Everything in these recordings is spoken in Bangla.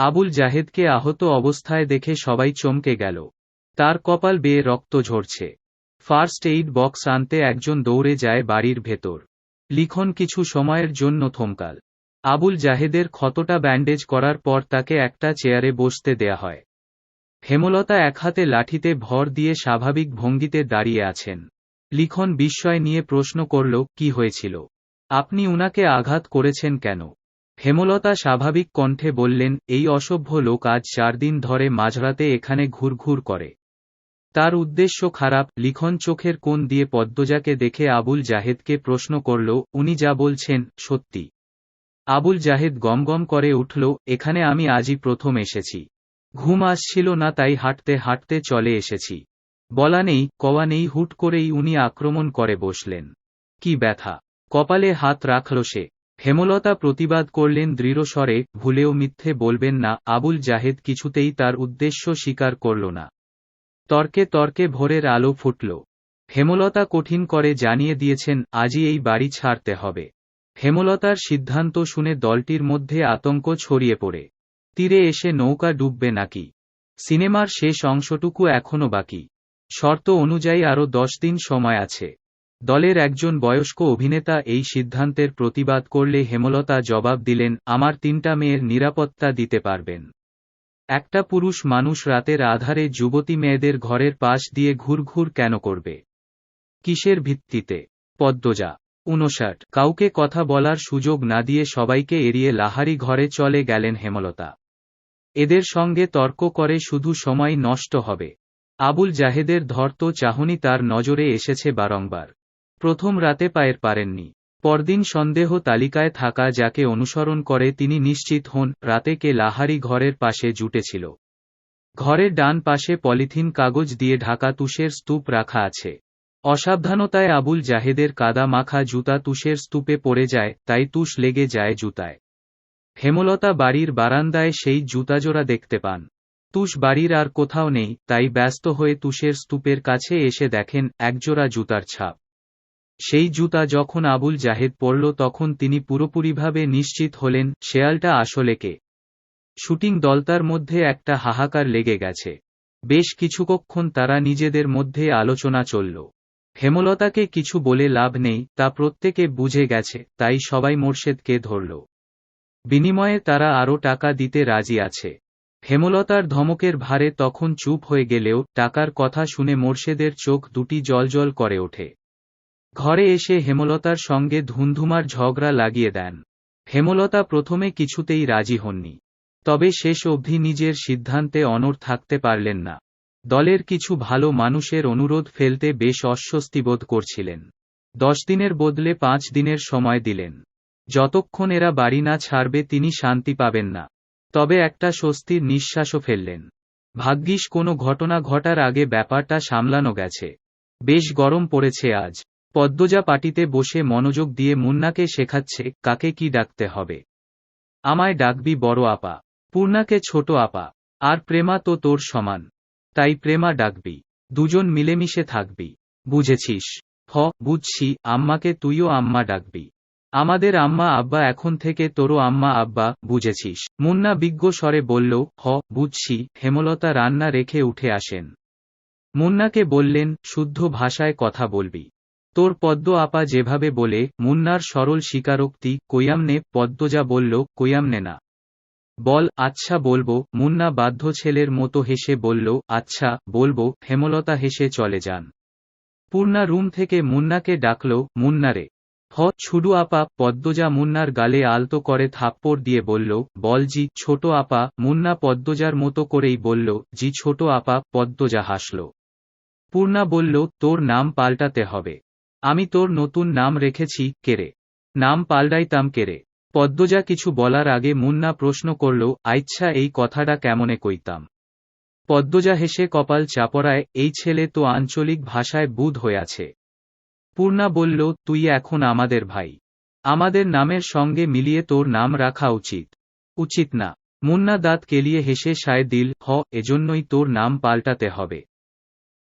আবুল জাহেদকে আহত অবস্থায় দেখে সবাই চমকে গেল। তার কপাল বেয়ে রক্ত ঝরছে। ফার্স্ট এইড বক্স আনতে একজন দৌড়ে যায় বাড়ির ভেতর। লিখন কিছু সময়ের জন্য থমকাল। আবুল জাহেদের ক্ষতটা ব্যান্ডেজ করার পর তাকে একটা চেয়ারে বসতে দেয়া হয়। হেমলতা এক হাতে লাঠিতে ভর দিয়ে স্বাভাবিক ভঙ্গিতে দাঁড়িয়ে আছেন। লিখন বিস্ময় নিয়ে প্রশ্ন করল, কি হয়েছিল? আপনি উনাকে আঘাত করেছেন কেন? হেমলতা স্বাভাবিক কণ্ঠে বললেন, এই অসভ্য লোক আজ চার দিন ধরে মাঝরাতে এখানে ঘুরঘুর করে। তার উদ্দেশ্য খারাপ, লিখন চোখের কোণ দিয়ে পদ্মজাকে দেখে আবুল জাহেদকে প্রশ্ন করল, উনি যা বলছেন, সত্যি? আবুল জাহেদ গমগম করে উঠল, এখানে আমি আজই প্রথম এসেছি। ঘুম আসছিল না তাই হাঁটতে হাঁটতে চলে এসেছি। বলা নেই, কওয়া নেই, হুট করেই উনি আক্রমণ করে বসলেন। কি ব্যথা। কপালে হাত রাখল সে। হেমলতা প্রতিবাদ করলেন দৃঢ়স্বরে, ভুলেও মিথ্যে বলবেন না, আবুল জাহেদ কিছুতেই তার উদ্দেশ্য স্বীকার করল না। তর্কে তর্কে ভোরের আলো ফুটল। হেমলতা কঠিন করে জানিয়ে দিয়েছেন, আজই এই বাড়ি ছাড়তে হবে। হেমলতার সিদ্ধান্ত শুনে দলটির মধ্যে আতঙ্ক ছড়িয়ে পড়ে। তীরে এসে নৌকা ডুববে নাকি? সিনেমার শেষ অংশটুকু এখনও বাকি। শর্ত অনুযায়ী আরও দশ দিন সময় আছে। দলের একজন বয়স্ক অভিনেতা এই সিদ্ধান্তের প্রতিবাদ করলে হেমলতা জবাব দিলেন, আমার তিনটা মেয়ের নিরাপত্তা দিতে পারবেন। একটা পুরুষ মানুষ রাতের আধারে যুবতী মেয়েদের ঘরের পাশ দিয়ে ঘুরঘুর কেন করবে? কিসের ভিত্তিতে? পদ্মজা উনষাট কাউকে কথা বলার সুযোগ না দিয়ে সবাইকে এড়িয়ে লাহারি ঘরে চলে গেলেন হেমলতা। এদের সঙ্গে তর্ক করে শুধু সময় নষ্ট হবে। আবুল জাহেদের ধর্ত চাহনি তার নজরে এসেছে বারংবার। প্রথম রাতে পায়ের পারেননি। পরদিন সন্দেহ তালিকায় থাকা যাকে অনুসরণ করে তিনি নিশ্চিত হন, রাতে কে লাহারি ঘরের পাশে জুটেছিল। ঘরের ডান পাশে পলিথিন কাগজ দিয়ে ঢাকা তুষের স্তূপ রাখা আছে। অসাবধানতায় আবুল জাহেদের কাদা মাখা জুতা তুষের স্তূপে পড়ে যায়, তাই তুষ লেগে যায় জুতায়। হেমলতা বাড়ির বারান্দায় সেই জুতাজোড়া দেখতে পান। তুষ বাড়ির আর কোথাও নেই, তাই ব্যস্ত হয়ে তুষের স্তূপের কাছে এসে দেখেন, একজোড়া জুতার ছাপ। সেই জুতা যখন আবুল জাহেদ পড়ল তখন তিনি পুরোপুরিভাবে নিশ্চিত হলেন, শেয়ালটা আসলে কে শুটিং দলতার মধ্যে একটা হাহাকার লেগে গেছে। বেশ কিছুক্ষণ তারা নিজেদের মধ্যে আলোচনা চলল। হেমলতাকে কিছু বলে লাভ নেই, তা প্রত্যেকে বুঝে গেছে, তাই সবাই মোর্শেদকে ধরল। বিনিময়ে তারা আরও টাকা দিতে রাজি আছে। হেমলতার ধমকের ভারে তখন চুপ হয়ে গেলেও, টাকার কথা শুনে মোর্শেদের চোখ দুটি জলজল করে ওঠে। ঘরে এসে হেমলতার সঙ্গে ধুন্ধুমার ঝগড়া লাগিয়ে দেন। হেমলতা প্রথমে কিছুতেই রাজি হননি। তবে শেষ অবধি নিজের সিদ্ধান্তে অনড় থাকতে পারলেন না। দলের কিছু ভালো মানুষের অনুরোধ ফেলতে বেশ অস্বস্তি বোধ করছিলেন। দশ দিনের বদলে পাঁচ দিনের সময় দিলেন। যতক্ষণ এরা বাড়ি না ছাড়বে তিনি শান্তি পাবেন না। তবে একটা স্বস্তির নিঃশ্বাসও ফেললেন। ভাগ্যিস কোনো ঘটনা ঘটার আগে ব্যাপারটা সামলানো গেছে। বেশ গরম পড়েছে আজ। পদ্মজা পাটিতে বসে মনোযোগ দিয়ে মুন্নাকে শেখাচ্ছে, কাকে কি ডাকতে হবে। আমায় ডাকবি বড় আপা। পূর্ণাকে ছোট আপা। আর প্রেমা তো তোর সমান। তাই প্রেমা ডাকবি। দুজন মিলেমিশে থাকবি। বুঝেছিস? হ, বুঝছি, আম্মাকে তুইও আম্মা ডাকবি। আমাদের আম্মা আব্বা এখন থেকে তোরও আম্মা আব্বা, বুঝেছিস? মুন্না বিজ্ঞ স্বরে বলল, হ, বুঝছি, হেমলতা রান্না রেখে উঠে আসেন। মুন্নাকে বললেন, শুদ্ধ ভাষায় কথা বলবি। তোর পদ্ম আপা যেভাবে বলে, মুন্নার সরল স্বীকারোক্তি কৈয়ামনে পদ্মজা বলল কৈয়ামনে না। বল আচ্ছা বলব। মুন্না বাধ্য ছেলের মতো হেসে বলল আচ্ছা বলব। হেমলতা হেসে চলে যান। পূর্ণা রুম থেকে মুন্নাকে ডাকল মুন্নারে হ ছুডু আপা। পদ্মজা মুন্নার গালে আলতো করে থাপ্পড় দিয়ে বলল, বল জি, ছোট আপা। মুন্না পদ্মজার মতো করেই বলল, জি, ছোট আপা। পদ্মজা হাসল। পূর্ণা বলল, তোর নাম পাল্টাতে হবে। আমি তোর নতুন নাম রেখেছি কেরে নাম পাল্টাইতাম কেরে পদ্মজা কিছু বলার আগে মুন্না প্রশ্ন করল আইচ্ছা এই কথাটা কেমনে কইতাম? পদ্মজা হেসে কপাল চাপড়ায়, এই ছেলে তো আঞ্চলিক ভাষায় বুধ হয়ে পূর্ণা বলল, তুই এখন আমাদের ভাই। আমাদের নামের সঙ্গে মিলিয়ে তোর নাম রাখা উচিত। উচিত না। মুন্না দাঁত কেলিয়ে হেসে সায় দিল, হ, এজন্যই তোর নাম পাল্টাতে হবে।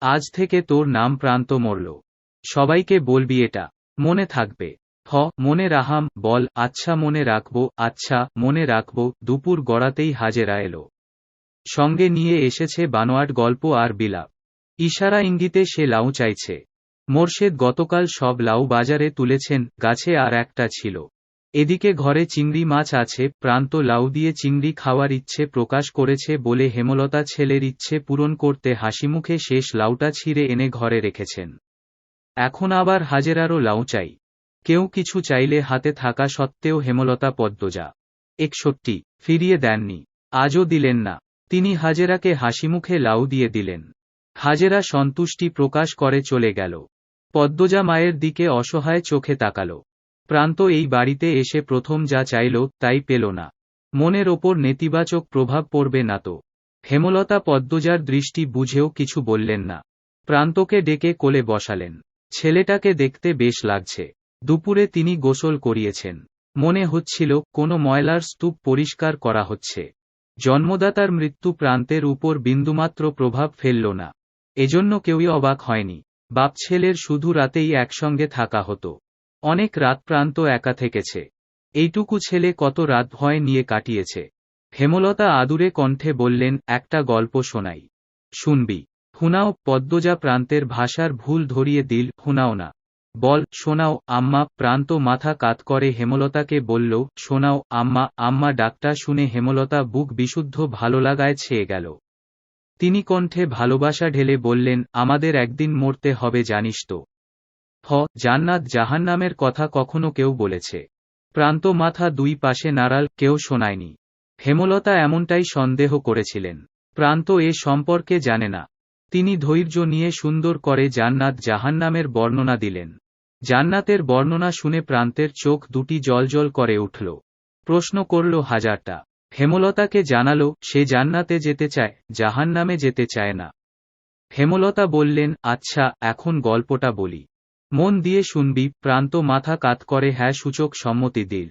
আজ থেকে তোর নাম প্রান্ত মরল। সবাইকে বলবি এটা। মনে থাকবে। হ, মনে রাহাম, বল আচ্ছা মনে রাখব আচ্ছা মনে রাখব, দুপুর গড়াতেই হাজেরা এলো। সঙ্গে নিয়ে এসেছে বানোয়াট গল্প আর বিলাপ। ইশারা ইঙ্গিতে সে লাউ চাইছে। মোর্শেদ গতকাল সব লাউ বাজারে তুলেছেন, গাছে আর একটা ছিল। এদিকে ঘরে চিংড়ি মাছ আছে, প্রান্ত লাউ দিয়ে চিংড়ি খাওয়ার ইচ্ছে প্রকাশ করেছে বলে হেমলতা ছেলের ইচ্ছে পূরণ করতে হাসিমুখে শেষ লাউটা ছিঁড়ে এনে ঘরে রেখেছেন। এখন আবার হাজেরারও লাউ চাই। কেউ কিছু চাইলে হাতে থাকা সত্ত্বেও হেমলতা পদ্মজা। একষট্টি, ফিরিয়ে দেননি। আজও দিলেন না। তিনি হাজেরাকে হাসিমুখে লাউ দিয়ে দিলেন। হাজেরা সন্তুষ্টি প্রকাশ করে চলে গেল। পদ্মজা মায়ের দিকে অসহায় চোখে তাকাল। প্রান্ত এই বাড়িতে এসে প্রথম যা চাইল তাই পেল না। মনের ওপর নেতিবাচক প্রভাব পড়বে না তো। হেমলতা পদ্মজার দৃষ্টি বুঝেও কিছু বললেন না। প্রান্তকে ডেকে কোলে বসালেন। ছেলেটাকে দেখতে বেশ লাগছে। দুপুরে তিনি গোসল করিয়েছেন। মনে হচ্ছিল, কোনো ময়লার স্তূপ পরিষ্কার করা হচ্ছে। জন্মদাতার মৃত্যু প্রান্তের উপর বিন্দুমাত্র প্রভাব ফেলল না। এজন্য কেউই অবাক হয়নি। বাপ ছেলের শুধু রাতেই একসঙ্গে থাকা হতো। অনেক রাত প্রান্ত একা থেকেছে। এইটুকু ছেলে কত রাত ভয় নিয়ে কাটিয়েছে। হেমলতা আদুরে কণ্ঠে বললেন, একটা গল্প শোনাই। শুনবি। হুনাও পদ্মজা প্রান্তের ভাষার ভুল ধরিয়ে দিল, হুনাও না। বল, শোনাও, আম্মা, প্রান্ত মাথা কাত করে হেমলতাকে বলল, শোনাও, আম্মা আম্মা ডাকটা শুনে হেমলতা বুক বিশুদ্ধ ভালো লাগায় ছেয়ে গেল। তিনি কণ্ঠে ভালোবাসা ঢেলে বললেন, আমাদের একদিন মরতে হবে জানিস তো। হ, জান্নাত জাহান্নামের কথা কখনো কেউ বলেছে। প্রান্ত মাথা দুই পাশে নাড়াল, কেউ শোনায়নি। হেমলতা এমনটাই সন্দেহ করেছিলেন। প্রান্ত এ সম্পর্কে জানে না। তিনি ধৈর্য নিয়ে সুন্দর করে জান্নাত জাহান্নামের বর্ণনা দিলেন। জান্নাতের বর্ণনা শুনে প্রান্তের চোখ দুটি জলজল করে উঠল। প্রশ্ন করল হাজারটা। হেমলতাকে জানালো, সে জান্নাতে যেতে চায়, জাহান্নামে যেতে চায় না। হেমলতা বললেন আচ্ছা এখন গল্পটা বলি। মন দিয়ে শুনবি, প্রান্ত মাথা কাত করে হ্যাঁ সূচক সম্মতি দিল।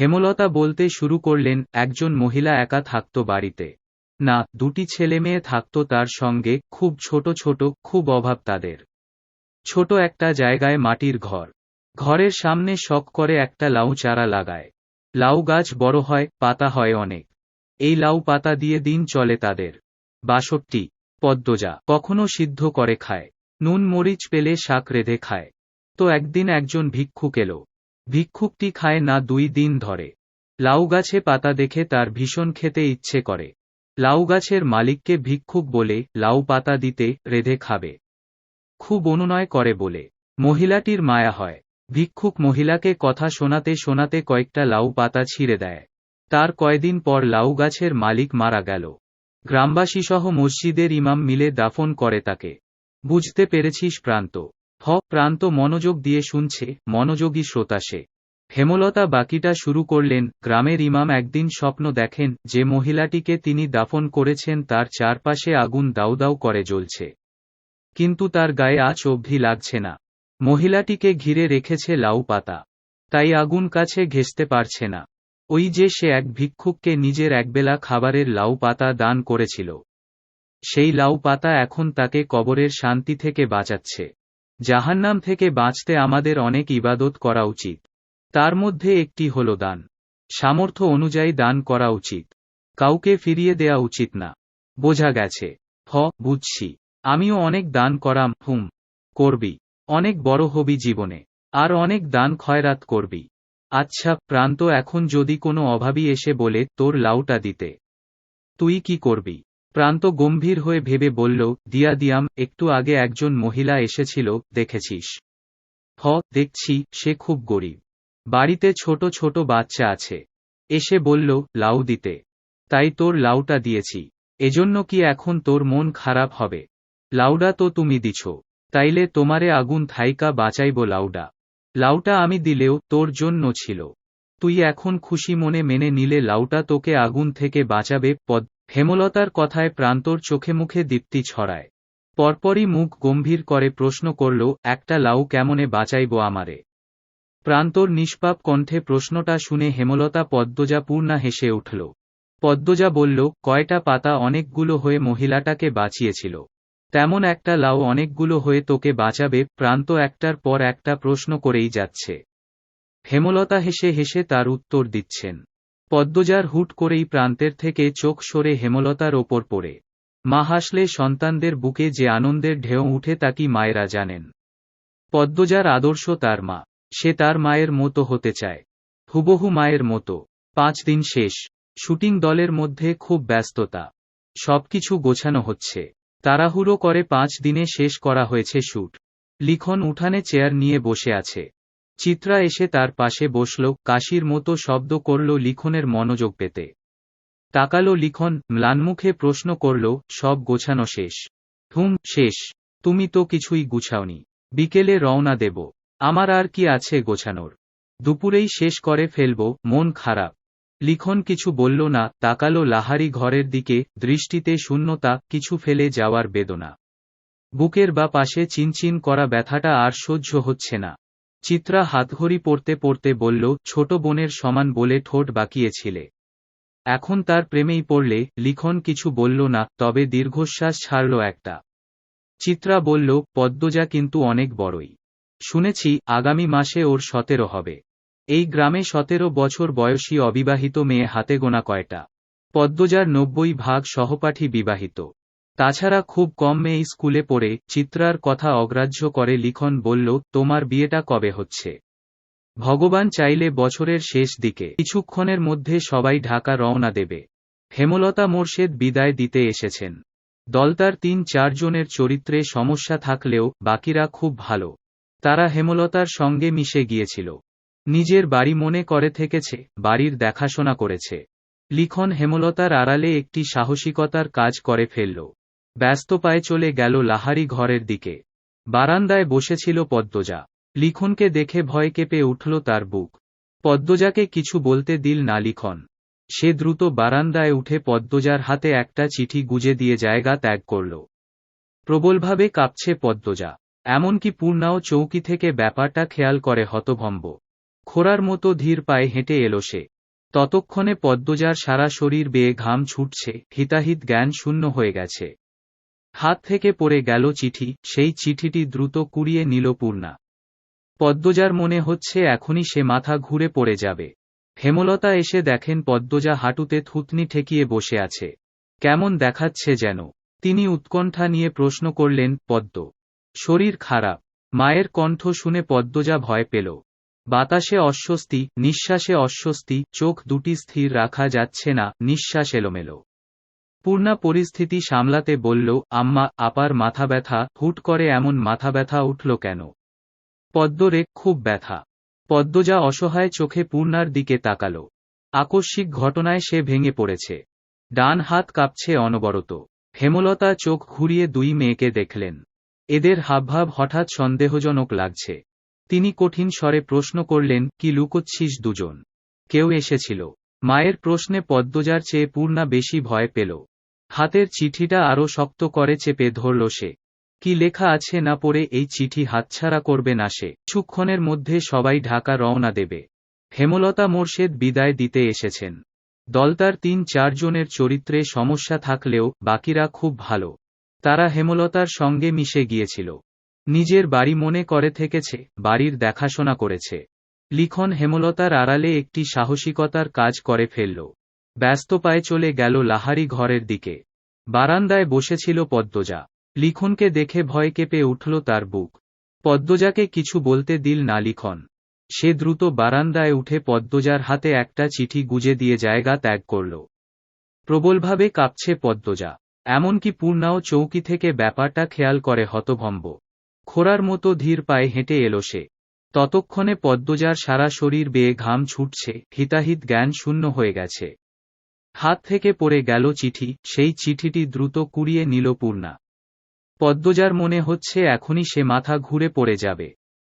হেমলতা বলতে শুরু করলেন, একজন মহিলা একা থাকত বাড়িতে। না, দুটি ছেলে মেয়ে থাকত তার সঙ্গে, খুব ছোট ছোট, খুব অভাব তাদের। ছোট একটা জায়গায় মাটির ঘর। ঘরের সামনে শখ করে একটা লাউ চারা লাগায়। লাউ গাছ বড় হয়, পাতা হয় অনেক। এই লাউ পাতা দিয়ে দিন চলে তাদের। বাষট্টি। পদ্মজা। কখনো সিদ্ধ করে খায়। নুন মরিচ পেলে শাক রেঁধে খায়। তো একদিন একজন ভিক্ষুক এলো। ভিক্ষুকটি খায় না দুই দিন ধরে। লাউ গাছে পাতা দেখে তার ভীষণ খেতে ইচ্ছে করে। লাউ গাছের মালিককে ভিক্ষুক বলে লাউ পাতা দিতে রেধে খাবে। খুব অনুনয় করে বলে, মহিলাটির মায়া হয়। ভিক্ষুক মহিলাকে কথা শোনাতে শোনাতে কয়েকটা লাউ পাতা ছিঁড়ে দেয়। তার কয়দিন পর লাউ গাছের মালিক মারা গেল। গ্রামবাসীসহ মসজিদের ইমাম মিলে দাফন করে তাকে। বুঝতে পেরেছিস প্রান্ত। হ, প্রান্ত মনোযোগ দিয়ে শুনছে, মনোযোগী শ্রোতা হেমলতা বাকিটা শুরু করলেন, গ্রামের ইমাম একদিন স্বপ্ন দেখেন, যে মহিলাটিকে তিনি দাফন করেছেন তার চারপাশে আগুন দাউ দাউ করে জ্বলছে। কিন্তু তার গায়ে আজ অবধি লাগছে না। মহিলাটিকে ঘিরে রেখেছে লাউ পাতা। তাই আগুন কাছে ঘেসতে পারছে না। ওই যে সে এক ভিক্ষুককে নিজের একবেলা খাবারের লাউ পাতা দান করেছিল। সেই লাউ পাতা এখন তাকে কবরের শান্তি থেকে বাঁচাচ্ছে। জাহান্নাম থেকে বাঁচতে আমাদের অনেক ইবাদত করা উচিত। তার মধ্যে একটি হল দান। সামর্থ্য অনুযায়ী দান করা উচিত। কাউকে ফিরিয়ে দেয়া উচিত না। বোঝা গেছে। হ, বুঝছি। আমিও অনেক দান করাম, হুম। করবি। অনেক বড় হবি জীবনে। আর অনেক দান খয়রাত করবি। আচ্ছা প্রান্ত এখন যদি কোনো অভাবী এসে বলে, তোর লাউটা দিতে। তুই কি করবি? প্রান্ত গম্ভীর হয়ে ভেবে বলল, দিয়া দিয়াম, একটু আগে একজন মহিলা এসেছিল, দেখেছিস। হ, দেখছি, সে খুব গরিব। বাড়িতে ছোট ছোট বাচ্চা আছে। এসে বলল, লাউ দিতে। তাই তোর লাউটা দিয়েছি। এজন্য কি এখন তোর মন খারাপ হবে? লাউডা তো তুমি দিছ। তাইলে তোমারে আগুন থাইকা বাঁচাইব লাউডা। লাউটা আমি দিলেও তোর জন্য ছিল। তুই এখন খুশি মনে মেনে নিলে লাউটা তোকে আগুন থেকে বাঁচাবে। পদ হেমলতার কথায় প্রান্তর চোখে মুখে দীপ্তি ছড়ায়। পরপরই মুখ গম্ভীর করে প্রশ্ন করল, একটা লাউ কেমনে বাঁচাইব আমারে? প্রান্তর নিষ্পাপ কণ্ঠে প্রশ্নটা শুনে হেমলতা পদ্মজা পূর্ণা হেসে উঠল। পদ্মজা বলল, কয়টা পাতা অনেকগুলো হয়ে মহিলাটাকে বাঁচিয়েছিল। তেমন একটা লাউ অনেকগুলো হয়ে তোকে বাঁচাবে, প্রান্ত একটার পর একটা প্রশ্ন করেই যাচ্ছে। হেমলতা হেসে হেসে তার উত্তর দিচ্ছেন। পদ্মজার হুট করেই প্রান্তের থেকে চোখ সরে হেমলতার ওপর পড়ে। মা হাসলে সন্তানদের বুকে যে আনন্দের ঢেউ উঠে তা কি মায়েরা জানেন। পদ্মজার আদর্শ তার মা। সে তার মায়ের মতো হতে চায়। হুবহু মায়ের মতো। পাঁচ দিন শেষ। শুটিং দলের মধ্যে খুব ব্যস্ততা। সবকিছু গোছানো হচ্ছে। তাড়াহুড়ো করে পাঁচ দিনে শেষ করা হয়েছে শ্যুট লিখন উঠানে চেয়ার নিয়ে বসে আছে। চিত্রা এসে তার পাশে বসল, কাশির মতো শব্দ করল লিখনের মনোযোগ পেতে। তাকালো লিখন, ম্লানমুখে প্রশ্ন করল, সব গোছানো শেষ। হুম, শেষ। তুমি তো কিছুই গুছাওনি। বিকেলে রওনা দেব। আমার আর কি আছে গোছানোর? দুপুরেই শেষ করে ফেলব, মন খারাপ। লিখন কিছু বলল না, তাকালো লাহারি ঘরের দিকে, দৃষ্টিতে শূন্যতা, কিছু ফেলে যাওয়ার বেদনা। বুকের বা পাশে চিনচিন করা ব্যথাটা আর সহ্য হচ্ছে না। চিত্রা হাতঘড়ি পড়তে পড়তে বলল, ছোট বোনের সমান বলে ঠোঁট বাকিয়েছিলে। এখন তার প্রেমেই পড়লে, লিখন কিছু বলল না, তবে দীর্ঘশ্বাস ছাড়ল একটা। চিত্রা বলল, পদ্মজা কিন্তু অনেক বড়ই। শুনেছি, আগামী মাসে ওর সতেরো হবে। এই গ্রামে সতেরো বছর বয়সী অবিবাহিত মেয়ে হাতে গোনা কয়টা? পদ্মজার নব্বই ভাগ সহপাঠী বিবাহিত। তাছাড়া খুব কম মেয়ে স্কুলে পড়ে, চিত্রার কথা অগ্রাহ্য করে লিখন বলল, তোমার বিয়েটা কবে হচ্ছে? ভগবান চাইলে বছরের শেষ দিকে, কিছুক্ষণের মধ্যে সবাই ঢাকা রওনা দেবে। হেমলতা মোর্শেদ বিদায় দিতে এসেছেন। দলতার তিন চারজনের চরিত্রে সমস্যা থাকলেও, বাকিরা খুব ভালো। তারা হেমলতার সঙ্গে মিশে গিয়েছিল। নিজের বাড়ি মনে করে থেকেছে, বাড়ির দেখাশোনা করেছে। লিখন হেমলতার আড়ালে একটি সাহসিকতার কাজ করে ফেলল। ব্যস্ত পায়ে চলে গেল লাহারি ঘরের দিকে। বারান্দায় বসেছিল পদ্মজা। লিখনকে দেখে ভয় কেঁপে উঠল তার বুক। পদ্মজাকে কিছু বলতে দিল না লিখন। সে দ্রুত বারান্দায় উঠে পদ্মজার হাতে একটা চিঠি গুজে দিয়ে জায়গা ত্যাগ করল। প্রবলভাবে কাঁপছে পদ্মজা। এমনকি পূর্ণাও চৌকি থেকে ব্যাপারটা খেয়াল করে হতভম্ব। খোরার মতো ধীর পায়ে হেঁটে এলো সে। ততক্ষণে পদ্মজার সারা শরীর বেয়ে ঘাম ছুটছে, হিতাহিত জ্ঞান শূন্য হয়ে গেছে। হাত থেকে পড়ে গেল চিঠি, সেই চিঠিটি দ্রুত কুড়িয়ে নিল পূর্ণা। পদ্মজার মনে হচ্ছে এখনই সে মাথা ঘুরে পড়ে যাবে। হেমলতা এসে দেখেন পদ্মজা হাঁটুতে থুতনি ঠেকিয়ে বসে আছে। কেমন দেখাচ্ছে যেন। তিনি উৎকণ্ঠা নিয়ে প্রশ্ন করলেন, পদ্ম শরীর খারাপ। মায়ের কণ্ঠ শুনে পদ্মজা ভয় পেল। বাতাসে অস্বস্তি, নিঃশ্বাসে অস্বস্তি, চোখ দুটি স্থির রাখা যাচ্ছে না, নিঃশ্বাস এলোমেলো। পূর্ণা পরিস্থিতি সামলাতে বলল, আম্মা, আপার মাথা ব্যথা, হুট করে এমন মাথা ব্যথা উঠল কেন? পদ্মরে খুব ব্যথা। পদ্মজা অসহায় চোখে পূর্ণার দিকে তাকাল। আকস্মিক ঘটনায় সে ভেঙে পড়েছে। ডান হাত কাঁপছে অনবরত। হেমলতা চোখ ঘুরিয়ে দুই মেয়েকে দেখলেন। এদের হাবভাব হঠাৎ সন্দেহজনক লাগছে। তিনি কঠিন স্বরে প্রশ্ন করলেন, কি লুকোচ্ছিস দুজন? কেউ এসেছিল। মায়ের প্রশ্নে পদ্মজার চেয়ে পূর্ণা বেশি ভয় পেল। হাতের চিঠিটা আরও শক্ত করে চেপে ধরল সে। কি লেখা আছে না পড়ে এই চিঠি হাতছাড়া করবে না সে। কিছুক্ষণের মধ্যে সবাই ঢাকা রওনা দেবে। হেমলতা মোর্শেদ বিদায় দিতে এসেছেন। দলতার তিন চারজনের চরিত্রে সমস্যা থাকলেও বাকিরা খুব ভালো। তারা হেমলতার সঙ্গে মিশে গিয়েছিল। নিজের বাড়ি মনে করে থেকেছে, বাড়ির দেখাশোনা করেছে। লিখন হেমলতার আড়ালে একটি সাহসিকতার কাজ করে ফেলল। ব্যস্ত পায়ে চলে গেল লাহারি ঘরের দিকে। বারান্দায় বসেছিল পদ্মজা। লিখনকে দেখে ভয় কেঁপে উঠল তার বুক। পদ্মজাকে কিছু বলতে দিল না লিখন। সে দ্রুত বারান্দায় উঠে পদ্মজার হাতে একটা চিঠি গুজে দিয়ে জায়গা ত্যাগ করল। প্রবলভাবে কাঁপছে পদ্মজা। এমনকি পূর্ণাও চৌকি থেকে ব্যাপারটা খেয়াল করে হতভম্ব। খোরার মতো ধীর পায়ে হেঁটে এলো সে। ততক্ষণে পদ্মজার সারা শরীর বেয়ে ঘাম ছুটছে, হিতাহিত জ্ঞান শূন্য হয়ে গেছে। হাত থেকে পড়ে গেল চিঠি, সেই চিঠিটি দ্রুত কুড়িয়ে নিল পূর্ণা। পদ্মজার মনে হচ্ছে এখনই সে মাথা ঘুরে পড়ে যাবে।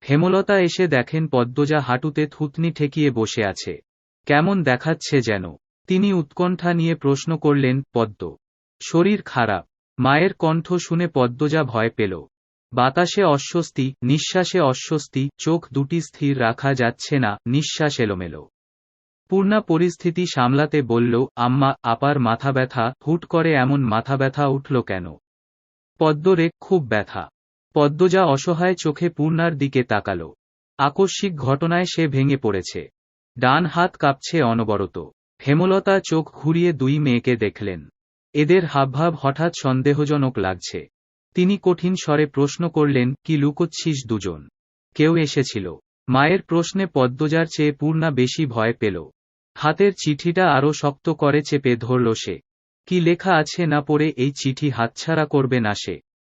হেমলতা এসে দেখেন পদ্মজা হাঁটুতে থুতনি ঠেকিয়ে বসে আছে। কেমন দেখাচ্ছে যেন। তিনি উৎকণ্ঠা নিয়ে প্রশ্ন করলেন, পদ্ম শরীর খারাপ। মায়ের কণ্ঠ শুনে পদ্মজা ভয় পেল। বাতাসে অস্বস্তি, নিঃশ্বাসে অস্বস্তি, চোখ দুটি স্থির রাখা যাচ্ছে না, নিঃশ্বাস এলোমেলো। পূর্ণা পরিস্থিতি সামলাতে বলল, আম্মা, আপার মাথা ব্যথা, হুট করে এমন মাথা ব্যথা উঠল কেন? পদ্মরে খুব ব্যথা। পদ্মজা অসহায় চোখে পূর্ণার দিকে তাকাল। আকস্মিক ঘটনায় সে ভেঙে পড়েছে। ডান হাত কাঁপছে অনবরত। হেমলতা চোখ ঘুরিয়ে দুই মেয়েকে দেখলেন। এদের হাবভাব হঠাৎ সন্দেহজনক লাগছে। তিনি কঠিন স্বরে প্রশ্ন করলেন, কি লুকোচ্ছিস দুজন? কেউ এসেছিল। মায়ের প্রশ্নে পদ্মজার চেয়ে পূর্ণা বেশি ভয় পেল। হাতের চিঠিটা আরও শক্ত করে চেপে ধরল সে। কি লেখা আছে না পড়ে এই চিঠি হাতছাড়া করবে না সে।